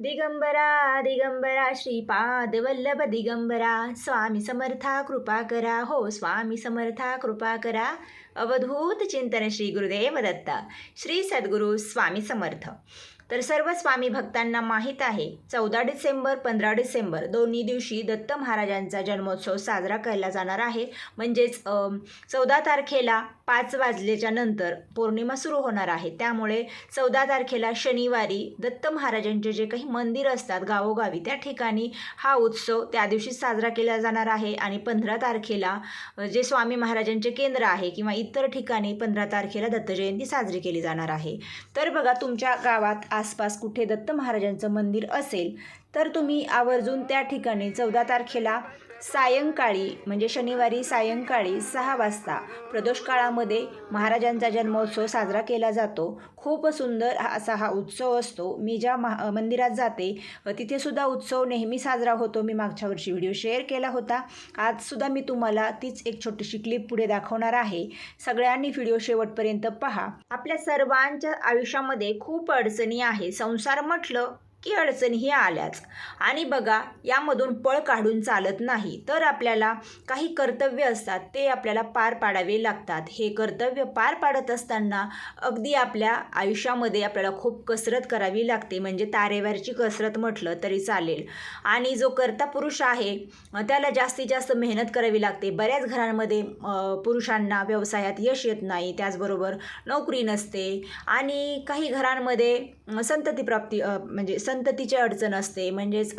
दिगंबरा दिगंबरा श्रीपाद वल्लभ दिगंबरा स्वामी समर्था कृपा करा. हो स्वामी समर्था कृपा करा. अवधूत चिंतन श्री गुरुदेव दत्त. श्री सद्गुरू स्वामी समर्थ. तर सर्व स्वामी भक्तांना माहीत आहे चौदा डिसेंबर पंधरा डिसेंबर दोन्ही दिवशी दत्त महाराजांचा जन्मोत्सव साजरा केला जाणार आहे. म्हणजेच चौदा तारखेला पाच वाजल्याच्या नंतर पौर्णिमा सुरू होणार आहे. त्यामुळे चौदा तारखेला शनिवारी दत्त महाराजांचे जे काही मंदिर असतात गावोगावी त्या ठिकाणी हा उत्सव त्या दिवशी साजरा केला जाणार आहे. आणि पंधरा तारखेला जे स्वामी महाराजांचे केंद्र आहे किंवा इतर ठिकाणी पंधरा तारखेला दत्तजयंती साजरी केली जाणार आहे. तर बघा तुमच्या गावात आसपास कुठे दत्त महाराजांचं मंदिर असेल तर तुम्ही आवर्जून त्या ठिकाणी चौदा तारखेला सायंकाळी म्हणजे शनिवारी सायंकाळी सहा वाजता प्रदोष काळामध्ये महाराजांचा जन्मोत्सव साजरा केला जातो. खूप सुंदर हा- असा हा उत्सव असतो. मी ज्या महा मंदिरात जाते तिथेसुद्धा उत्सव नेहमी साजरा होतो. मी मागच्या वर्षी व्हिडिओ शेअर केला होता. आजसुद्धा मी तुम्हाला तीच एक छोटीशी क्लिप पुढे दाखवणार आहे. सगळ्यांनी व्हिडिओ शेवटपर्यंत पहा. आपल्या सर्वांच्या आयुष्यामध्ये खूप अडचणी आहे. संसार म्हटलं की अडचणीही आल्याच. आणि बघा यामधून पळ काढून चालत नाही. तर आपल्याला काही कर्तव्य असतात ते आपल्याला पार पाडावे लागतात. हे कर्तव्य पार पाडत असताना अगदी आपल्या आयुष्यामध्ये आपल्याला खूप कसरत करावी लागते. म्हणजे तारेवरची कसरत म्हटलं तरी चालेल. आणि जो कर्ता पुरुष आहे त्याला जास्तीत जास्त मेहनत करावी लागते. बऱ्याच घरांमध्ये पुरुषांना व्यवसायात यश येत नाही. त्याचबरोबर नोकरी नसते. आणि काही घरांमध्ये संततीप्राप्ती म्हणजे संततीची अडचण असते. म्हणजेच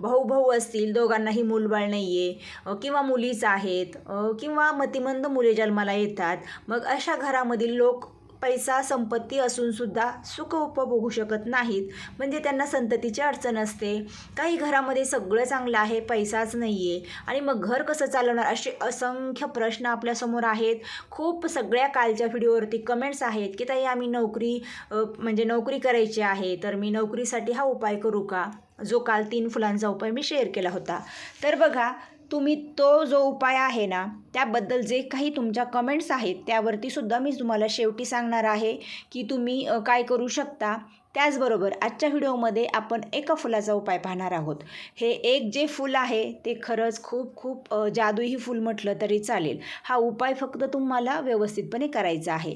भाऊ भाऊ असतील दोघांनाही मूलबाळ नाही आहे किंवा मुलीच आहेत किंवा मतिमंद मुले जन्माला येतात मग अशा घरामधील लोक पैसा संपत्ती असूनसुद्धा सुख उपभोगू शकत नाहीत. म्हणजे त्यांना संततीची अडचण असते. काही घरामध्ये सगळं चांगलं आहे पैसाच नाही आहे आणि मग घर कसं चालवणार? असे असंख्य प्रश्न आपल्यासमोर आहेत. खूप सगळ्या कालच्या व्हिडिओवरती कमेंट्स आहेत की ताई आम्ही नोकरी म्हणजे नोकरी करायची आहे. तर मी नोकरीसाठी हा उपाय करू का? जो काल तीन फुलांचा उपाय मी शेअर केला होता. तर बघा तुम्ही तो जो उपाय आहे ना त्याबद्दल जे काही तुमच्या कमेंट्स आहेत त्यावरती सुद्धा मी तुम्हाला शेवटी सांगणार आहे की तुम्ही काय करू शकता. त्याचबरोबर आजच्या व्हिडिओमध्ये आपण एका फुलाचा उपाय पाहणार आहोत. हे एक जे फूल आहे ते खरंच खूप खूप जादूही फूल म्हटलं तरी चालेल. हा उपाय फक्त तुम्हाला व्यवस्थितपणे करायचा आहे.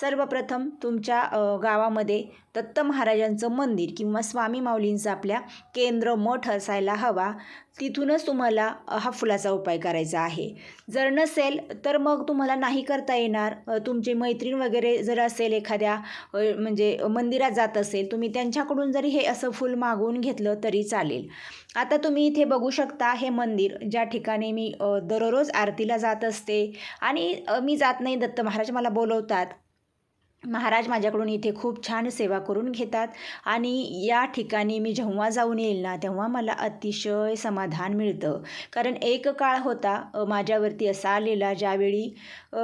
सर्वप्रथम तुमच्या गावामध्ये दत्त महाराजांचं मंदिर किंवा स्वामी माऊलींचं आपल्या केंद्र मठ असायला हवा. तिथूनच तुम्हाला हा फुलाचा उपाय करायचा आहे. जर नसेल तर मग तुम्हाला नाही करता येणार. तुमची मैत्रीण वगैरे जर असेल एखाद्या म्हणजे मंदिरात जात असेल तुम्ही त्यांच्याकडून जरी हे असं फूल मागवून घेतलं तरी चालेल. आता तुम्ही इथे बघू शकता हे मंदिर ज्या ठिकाणी मी दररोज आरतीला जात असते. आणि मी जात नाही दत्त महाराज मला बोलवतात. महाराज माझ्याकडून इथे खूप छान सेवा करून घेतात आणि या ठिकाणी मी जेव्हा जाऊन येईल ना तेव्हा मला अतिशय समाधान मिळतं. कारण एक काळ होता माझ्यावरती असा आलेला ज्यावेळी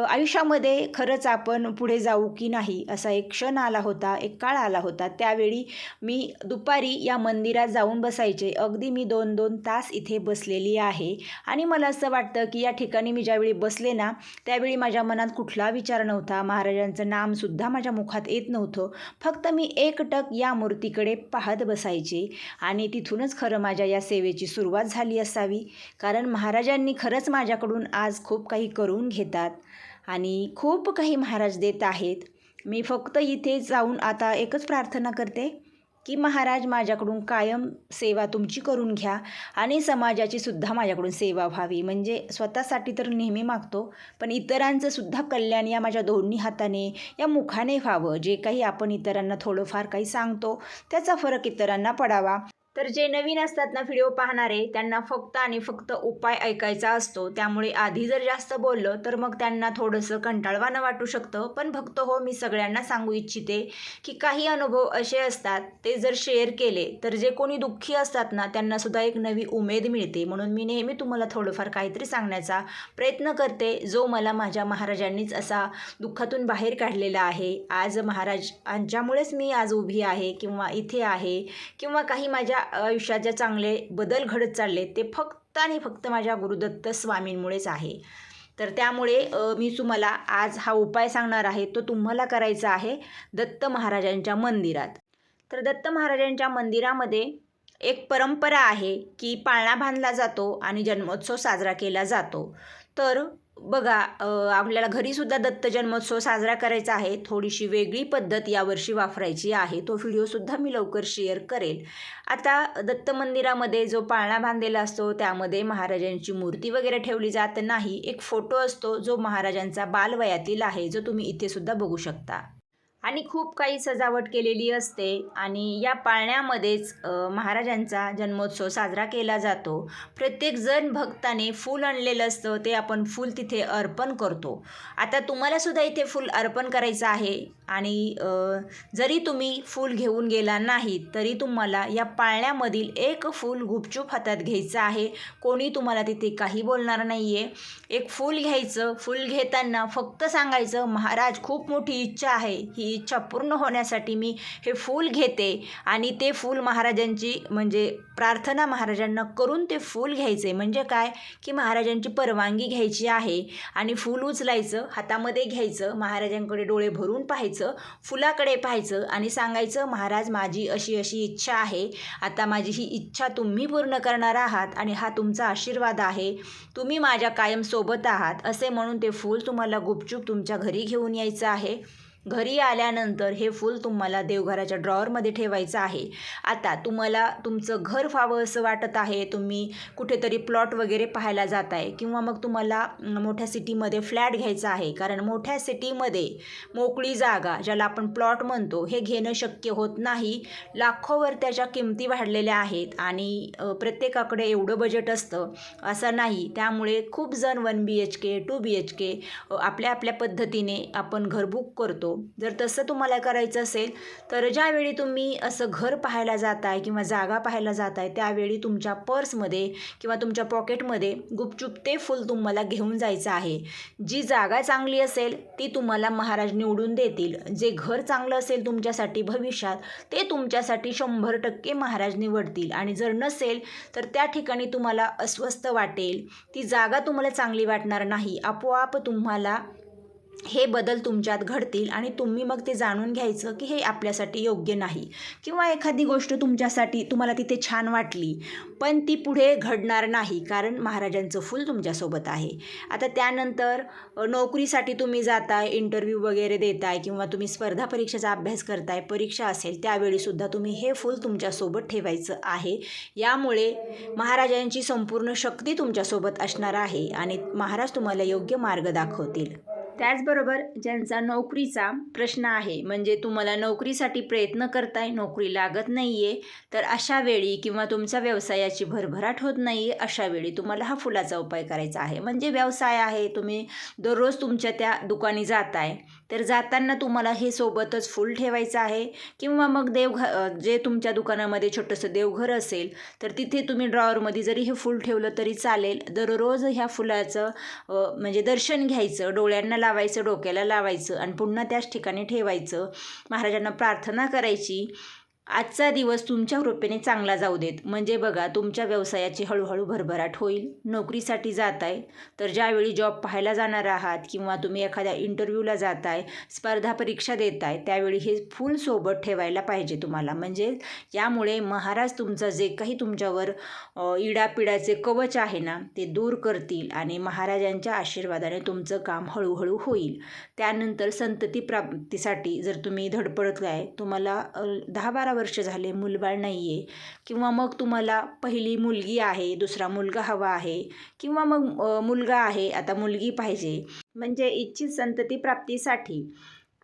आयुष्यामध्ये खरंच आपण पुढे जाऊ की नाही असा एक क्षण आला होता एक काळ आला होता. त्यावेळी मी दुपारी या मंदिरात जाऊन बसायचे. अगदी मी दोन दोन तास इथे बसलेली आहे. आणि मला असं वाटतं की या ठिकाणी मी ज्यावेळी बसले ना त्यावेळी माझ्या मनात कुठला विचार नव्हता. महाराजांचं नामसुद्धा माझ्या मुखात येत नव्हतं. फक्त मी एकटक या मूर्तीकडे पाहत बसायचे आणि तिथूनच खरं माझ्या या सेवेची सुरुवात झाली असावी. कारण महाराजांनी खरंच माझ्याकडून आज खूप काही करून घेतात आणि खूप काही महाराज देत आहेत. मी फक्त इथे जाऊन आता एकच प्रार्थना करते. की महाराज माझ्याकडून कायम सेवा तुमची करून घ्या आणि समाजाची सुद्धा माझ्याकडून सेवा व्हावी. म्हणजे स्वतःसाठी तर नेहमी मागतो पण इतरांचं सुद्धा कल्याण या माझ्या दोन्ही हाताने या मुखाने व्हावं. जे काही आपण इतरांना थोडंफार काही सांगतो त्याचा फरक इतरांना पडावा. तर जे नवीन असतात ना व्हिडिओ पाहणारे त्यांना फक्त आणि फक्त उपाय ऐकायचा असतो. त्यामुळे आधी जर जास्त बोललं तर मग त्यांना थोडंसं कंटाळवानं वाटू शकतं. पण फक्त हो मी सगळ्यांना सांगू इच्छिते की काही अनुभव असे असतात ते जर शेअर केले तर जे कोणी दुःखी असतात ना त्यांनासुद्धा एक नवी उमेद मिळते. म्हणून मी नेहमी तुम्हाला थोडंफार काहीतरी सांगण्याचा प्रयत्न करते जो मला माझ्या महाराजांनीच असा दुःखातून बाहेर काढलेला आहे. आज महाराज यांच्यामुळेच मी आज उभी आहे किंवा इथे आहे किंवा काही माझ्या आयुष्यात जे चांगले बदल घडत चालले ते फक्त आणि फक्त माझ्या गुरुदत्त स्वामींमुळेच आहे. तर त्यामुळे मी तुम्हाला आज हा उपाय सांगणार आहे तो तुम्हाला करायचा आहे दत्त महाराजांच्या मंदिरात. तर दत्त महाराजांच्या मंदिरामध्ये एक परंपरा आहे की पाळणा बांधला जातो आणि जन्मोत्सव साजरा केला जातो. तर बघा आपल्याला घरीसुद्धा दत्त जन्मोत्सव साजरा करायचा आहे. थोडीशी वेगळी पद्धत यावर्षी वापरायची आहे. तो व्हिडिओसुद्धा मी लवकर शेअर करेल. आता दत्त मंदिरामध्ये जो पाळणा बांधलेला असतो त्यामध्ये महाराजांची मूर्ती वगैरे ठेवली जात नाही. एक फोटो असतो जो महाराजांचा बालवयातील आहे जो तुम्ही इथेसुद्धा बघू शकता. आणि खूप काही सजावट केलेली असते. आणि या पाळण्यामध्येच महाराजांचा जन्मोत्सव साजरा केला जातो. प्रत्येकजण भक्ताने फूल आणलेलं असतं ते आपण फूल तिथे अर्पण करतो. आता तुम्हालासुद्धा इथे फूल अर्पण करायचं आहे. आणि जरी तुम्ही फूल घेऊन गेला नाही तरी तुम्हाला या पाळण्यामधील एक फूल गुपचूप हातात घ्यायचं आहे. कोणी तुम्हाला तिथे काही बोलणार नाही आहे एक फूल घ्यायचं फूल घेताना फक्त सांगायचं महाराज खूप मोठी इच्छा आहे. ही इच्छा पूर्ण होण्यासाठी मी हे फूल घेते आणि ते फूल महाराजांची म्हणजे प्रार्थना महाराजांना करून ते फूल घ्यायचे. म्हणजे काय? की महाराजांची परवानगी घ्यायची आहे आणि फूल उचलायचं हातामध्ये घ्यायचं महाराजांकडे डोळे भरून पाहायचं फुलाकडे पाहायचं आणि सांगायचं महाराज माझी अशी अशी इच्छा आहे. आता माझी ही इच्छा तुम्ही पूर्ण करणार आहात आणि हा तुमचा आशीर्वाद आहे. तुम्ही माझ्या कायम सोबत आहात. असे म्हणून ते फूल तुम्हाला गुपचूप तुमच्या घरी घेऊन यायचं आहे. घरी आल्यानंतर हे फूल तुम्हाला देवघराच्या ड्रॉवरमध्ये ठेवायचं आहे. आता तुम्हाला तुमचं घर व्हावं असं वाटत आहे तुम्ही कुठेतरी प्लॉट वगैरे पाहायला जात आहे किंवा मग तुम्हाला मोठ्या सिटीमध्ये फ्लॅट घ्यायचा आहे. कारण मोठ्या सिटीमध्ये मोकळी जागा ज्याला आपण प्लॉट म्हणतो हे घेणं शक्य होत नाही. लाखोवर त्याच्या किमती वाढलेल्या आहेत आणि प्रत्येकाकडे एवढं बजेट असतं असं नाही. त्यामुळे खूप जण one B H K two B H K आपल्या आपल्या पद्धतीने आपण घर बुक करतो. जर तसं तुम्हाला करायचं असेल तर ज्यावेळी तुम्ही असं घर पाहायला जाताय किंवा जागा पाहायला जाताय त्यावेळी तुमच्या पर्समध्ये किंवा तुमच्या पॉकेटमध्ये गुपचूप ते फुल तुम्हाला घेऊन जायचं आहे. जी जागा चांगली असेल ती तुम्हाला महाराज निवडून देतील. जे घर चांगलं असेल तुमच्यासाठी भविष्यात ते तुमच्यासाठी शंभर टक्के महाराज निवडतील. आणि जर नसेल तर त्या ठिकाणी तुम्हाला अस्वस्थ वाटेल. ती जागा तुम्हाला चांगली वाटणार नाही. आपोआप तुम्हाला हे बदल तुमच्यात घडतील आणि तुम्ही मग ते जाणून घ्यायचं की हे आपल्यासाठी योग्य नाही. किंवा एखादी गोष्ट तुमच्यासाठी तुम्हाला तिथे छान वाटली पण ती पुढे घडणार नाही कारण महाराजांचं फूल तुमच्यासोबत आहे. आता त्यानंतर नोकरीसाठी तुम्ही जाताय इंटरव्ह्यू वगैरे देताय किंवा तुम्ही स्पर्धा परीक्षेचा अभ्यास करताय परीक्षा असेल त्यावेळीसुद्धा तुम्ही हे फूल तुमच्यासोबत ठेवायचं आहे. यामुळे महाराजांची संपूर्ण शक्ती तुमच्यासोबत असणार आहे आणि महाराज तुम्हाला योग्य मार्ग दाखवतील. त्याचबरोबर ज्यांचा नोकरीचा प्रश्न आहे म्हणजे तुम्हाला नोकरीसाठी प्रयत्न करताय नोकरी लागत नाही आहे तर अशा वेळी किंवा तुमच्या व्यवसायाची भरभराट होत नाही आहे अशा वेळी तुम्हाला हा फुलाचा उपाय करायचा आहे. म्हणजे व्यवसाय आहे तुम्ही दररोज तुमच्या त्या दुकानी जाताय तर जाताना तुम्हाला हे सोबतच फूल ठेवायचं आहे किंवा मग देवघ जे तुमच्या दुकानामध्ये छोटंसं देवघर असेल तर तिथे तुम्ही ड्रॉवरमध्ये जरी हे फूल ठेवलं तरी चालेल. दररोज ह्या फुलाचं म्हणजे दर्शन घ्यायचं डोळ्यांना लावायचं डोक्याला लावायचं आणि पुन्हा त्याच ठिकाणी ठेवायचं. महाराजांना प्रार्थना करायची. आजचा दिवस तुमच्या कृपेने चांगला जाऊ देत. म्हणजे बघा तुमच्या व्यवसायाची हळूहळू भरभराट होईल. नोकरीसाठी जात आहे तर ज्यावेळी जॉब पाहायला जाणार आहात किंवा तुम्ही एखाद्या इंटरव्ह्यूला जात आहे स्पर्धा परीक्षा देत आहे त्यावेळी हे फूल सोबत ठेवायला पाहिजे तुम्हाला. म्हणजे यामुळे महाराज तुमचं जे काही तुमच्यावर इडापिडाचे कवच आहे ना ते दूर करतील आणि महाराजांच्या आशीर्वादाने तुमचं काम हळूहळू होईल. त्यानंतर संतती प्राप्तीसाठी जर तुम्ही धडपडत आहे तुम्हाला दहा बारा वर्ष झाले मुलबाळ नाही आहे किंवा मग तुम्हाला पहिली मुलगी आहे दुसरा मुलगा हवा आहे किंवा मग मुलगा आहे आता मुलगी पाहिजे. म्हणजे इच्छित संतती प्राप्तीसाठी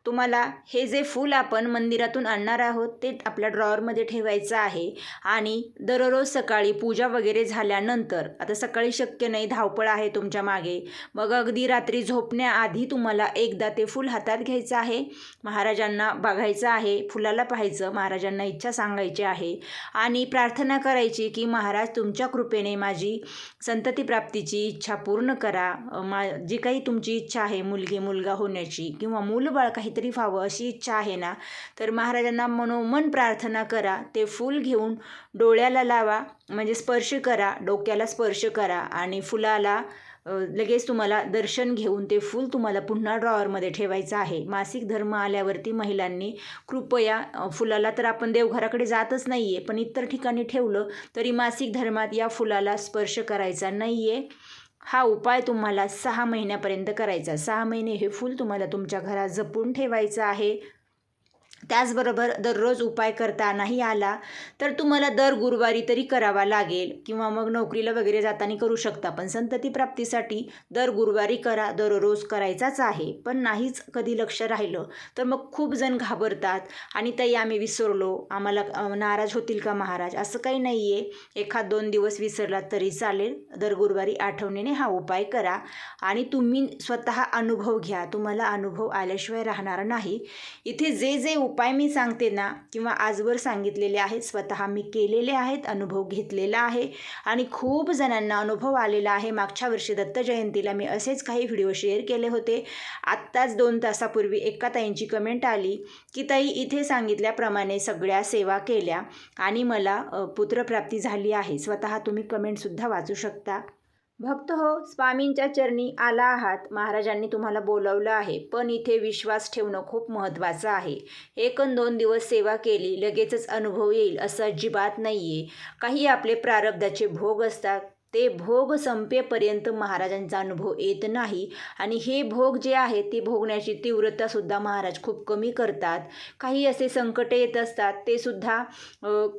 तुम्हाला हे जे फूल आपण मंदिरातून आणणार आहोत ते आपल्या ड्रॉवरमध्ये ठेवायचं आहे. आणि दररोज सकाळी पूजा वगैरे झाल्यानंतर आता सकाळी शक्य नाही धावपळ आहे तुमच्या मागे. मग अगदी रात्री झोपण्याआधी तुम्हाला एकदा ते फूल हातात घ्यायचं आहे. महाराजांना बघायचं आहे फुलाला पाहायचं महाराजांना इच्छा सांगायची आहे. आणि प्रार्थना करायची की महाराज तुमच्या कृपेने माझी संतती प्राप्तीची इच्छा पूर्ण करा. मा जी काही तुमची इच्छा आहे मुलगी मुलगा होण्याची किंवा मूलबाळ काहीतरी व्हावं अशी इच्छा आहे ना तर महाराजांना मनोमन प्रार्थना करा ते फूल घेऊन डोळ्याला लावा म्हणजे स्पर्श करा डोक्याला स्पर्श करा आणि फुलाला लगेच तुम्हाला दर्शन घेऊन ते फूल तुम्हाला पुन्हा ड्रॉवरमध्ये ठेवायचं आहे. मासिक धर्म आल्यावरती महिलांनी कृपया फुलाला तर आपण देवघराकडे जातच नाही आहे पण इतर ठिकाणी ठेवलं तरी मासिक धर्मात या फुलाला स्पर्श करायचा नाही आहे हा उपाय तुम्हाला सहा महिन्यापर्यंत करायचा. सहा महिने हे फूल तुम्हाला तुमच्या घरात जपून ठेवायचं आहे. त्याचबरोबर दररोज उपाय करता नाही आला तर तुम्हाला दर गुरुवारी तरी करावा लागेल. किंवा मग नोकरीला वगैरे जाताना करू शकता पण संतती प्राप्तीसाठी दर गुरुवारी करा दररोज करायचाच आहे. पण नाहीच कधी लक्ष राहिलं तर मग खूप जण घाबरतात. आणि ताई आम्ही विसरलो. आम्हाला नाराज होतील का महाराज? असं काही नाही आहे एखाद दोन दिवस विसरलात तरी चालेल. दर गुरुवारी आठवणीने हा उपाय करा. आणि तुम्ही स्वतः अनुभव घ्या. तुम्हाला अनुभव आल्याशिवाय राहणार नाही. इथे जे जे उप उपाय मी सांगते ना किंवा आजवर सांगितलेले आहेत स्वतः मी केलेले आहेत अनुभव घेतलेला आहे आणि खूप जणांना अनुभव आलेला आहे. मागच्या वर्षी दत्त जयंतीला मी असेच काही व्हिडिओ शेअर केले होते. आत्ताच दोन तासापूर्वी एका ताईंची कमेंट आली की ताई इथे सांगितल्याप्रमाणे सगळ्या सेवा केल्या आणि मला पुत्रप्राप्ती झाली आहे. स्वतः तुम्ही कमेंटसुद्धा वाचू शकता. भक्त हो स्वामींच्या चरणी आला आहात. महाराजांनी तुम्हाला बोलवलं आहे पण इथे विश्वास ठेवणं खूप महत्त्वाचं आहे. एक दोन दिवस सेवा केली लगेचच अनुभव येईल असं अजिबात नाही आहे काही आपले प्रारब्धाचे भोग असतात. ते भोग संपेपर्यंत महाराजांचा अनुभव येत नाही. आणि हे भोग जे आहे ते भोगण्याची तीव्रतासुद्धा महाराज खूप कमी करतात. काही असे संकटे येत असतात ते सुद्धा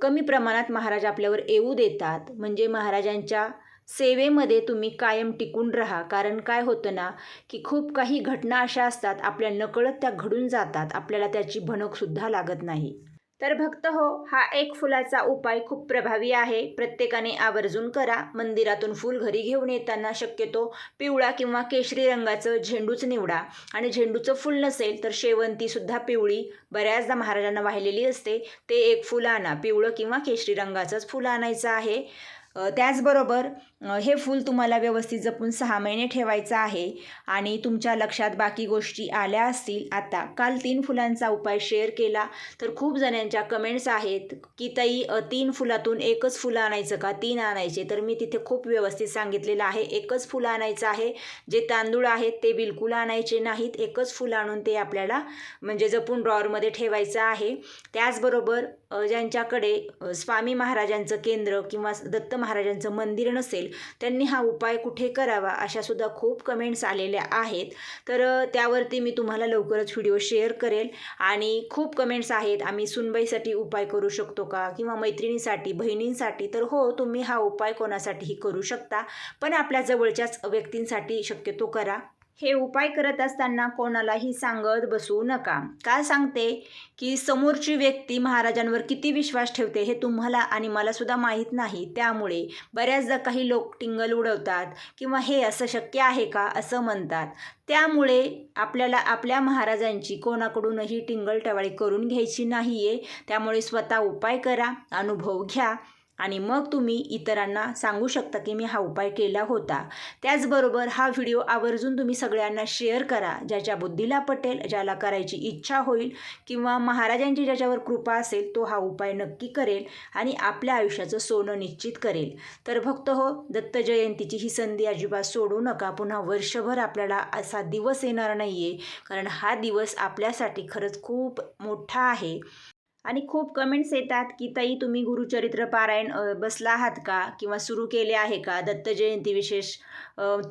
कमी प्रमाणात महाराज आपल्यावर येऊ देतात. म्हणजे महाराजांच्या सेवेमध्ये तुम्ही कायम टिकून राहा. कारण काय होतं ना की खूप काही घटना अशा असतात आपल्या नकळत त्या घडून जातात. आपल्याला त्याची भणकसुद्धा लागत नाही. तर भक्त हो हा एक फुलाचा उपाय खूप प्रभावी आहे. प्रत्येकाने आवर्जून करा. मंदिरातून फूल घरी घेऊन येताना शक्यतो पिवळा किंवा केशरी रंगाचं झेंडूच निवडा. आणि झेंडूचं फूल नसेल तर शेवंतीसुद्धा पिवळी. बऱ्याचदा महाराजांना वाहिलेली असते ते एक फुल आणा. पिवळं किंवा केशरी रंगाचंच फुल आणायचं आहे. त्याचबरोबर हे फूल तुम्हाला व्यवस्थित जपून सहा महिने ठेवायचं आहे आणि तुमच्या लक्षात बाकी गोष्टी आल्या असतील आता. काल तीन फुलांचा उपाय शेअर केला. तर खूप जणांच्या कमेंट्स आहेत की ताई तीन फुलातून एकच फुलं आणायचं का? तीन आणायचे. तर मी तिथे खूप व्यवस्थित सांगितलेलं आहे. एकच फुलं आणायचं आहे. जे तांदूळ आहेत ते बिलकुल आणायचे नाहीत. एकच फुलं आणून ते आपल्याला म्हणजे जपून ड्रॉवरमध्ये ठेवायचं आहे. त्याचबरोबर ज्यांच्याकडे स्वामी महाराजांचं केंद्र किंवा दत्त महाराजांचं मंदिर नसेल त्यांनी हा उपाय कुठे करावा अशा सुद्धा खूप कमेंट्स आलेल्या आहेत. तर त्यावरती मी तुम्हाला लवकरच व्हिडिओ शेअर करेल. आणि खूप कमेंट्स आहेत आम्ही सुनबाईसाठी उपाय करू शकतो का? किंवा मैत्रिणीसाठी बहिणींसाठी? तर हो तुम्ही हा उपाय कोणासाठीही करू शकता. पण आपल्या जवळच्याच व्यक्तींसाठी शक्यतो करा. हे उपाय करत असताना कोणालाही सांगत बसू नका. का सांगते? की समोरची व्यक्ती महाराजांवर किती विश्वास ठेवते हे तुम्हाला आणि मला सुद्धा माहीत नाही. त्यामुळे बऱ्याचदा काही लोक टिंगल उडवतात किंवा हे असं शक्य आहे का? असं म्हणतात. त्यामुळे आपल्याला आपल्या महाराजांची कोणाकडूनही टिंगल टवाळी करून घ्यायची नाही आहे त्यामुळे स्वतः उपाय करा अनुभव घ्या आणि मग तुम्ही इतरांना सांगू शकता की मी हा उपाय केला होता. त्याचबरोबर हा व्हिडिओ आवर्जून तुम्ही सगळ्यांना शेअर करा ज्याच्या बुद्धीला पटेल ज्याला करायची इच्छा होईल किंवा महाराजांची ज्याच्यावर कृपा असेल तो हा उपाय नक्की करेल आणि आपल्या आयुष्याचं सोनं निश्चित करेल. तर भक्त हो दत्त जयंतीची ही संधी अजिबात सोडू नका. पुन्हा वर्षभर आपल्याला असा दिवस येणार नाही आहे कारण हा दिवस आपल्यासाठी खरंच खूप मोठा आहे. आणि खूप कमेंट्स येतात की ताई तुम्ही गुरुचरित्र पारायण बसला आहात का? किंवा सुरू केले आहे का? दत्त जयंती विशेष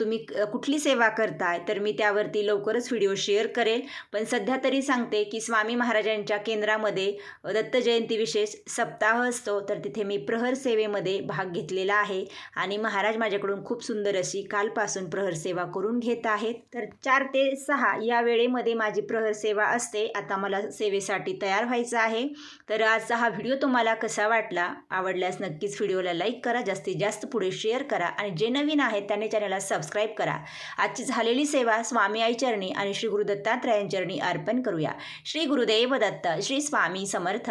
तुम्ही कुठली सेवा करताय? तर मी त्यावरती लवकरच व्हिडिओ शेअर करेल. पण सध्या तरी सांगते की स्वामी महाराजांच्या केंद्रामध्ये दत्त जयंती विशेष सप्ताह असतो. तर तिथे मी प्रहर सेवेमध्ये भाग घेतलेला आहे. आणि महाराज माझ्याकडून खूप सुंदर अशी कालपासून प्रहर सेवा करून घेत आहेत. तर चार ते सहा या वेळेमध्ये माझी प्रहर सेवा असते. आता मला सेवेसाठी तयार व्हायचं आहे. तर आजचा हा व्हिडिओ तुम्हाला कसा वाटला आवडल्यास नक्कीच व्हिडिओला लाईक करा जास्तीत जास्त पुढे शेअर करा आणि जे नवीन आहेत त्याने चॅनलला सबस्क्राईब करा. आजची झालेली सेवा स्वामी आई चरणी आणि श्री गुरु दत्तात्रयांचरणी अर्पण करूया. श्री गुरुदेव दत्त श्री स्वामी समर्थ.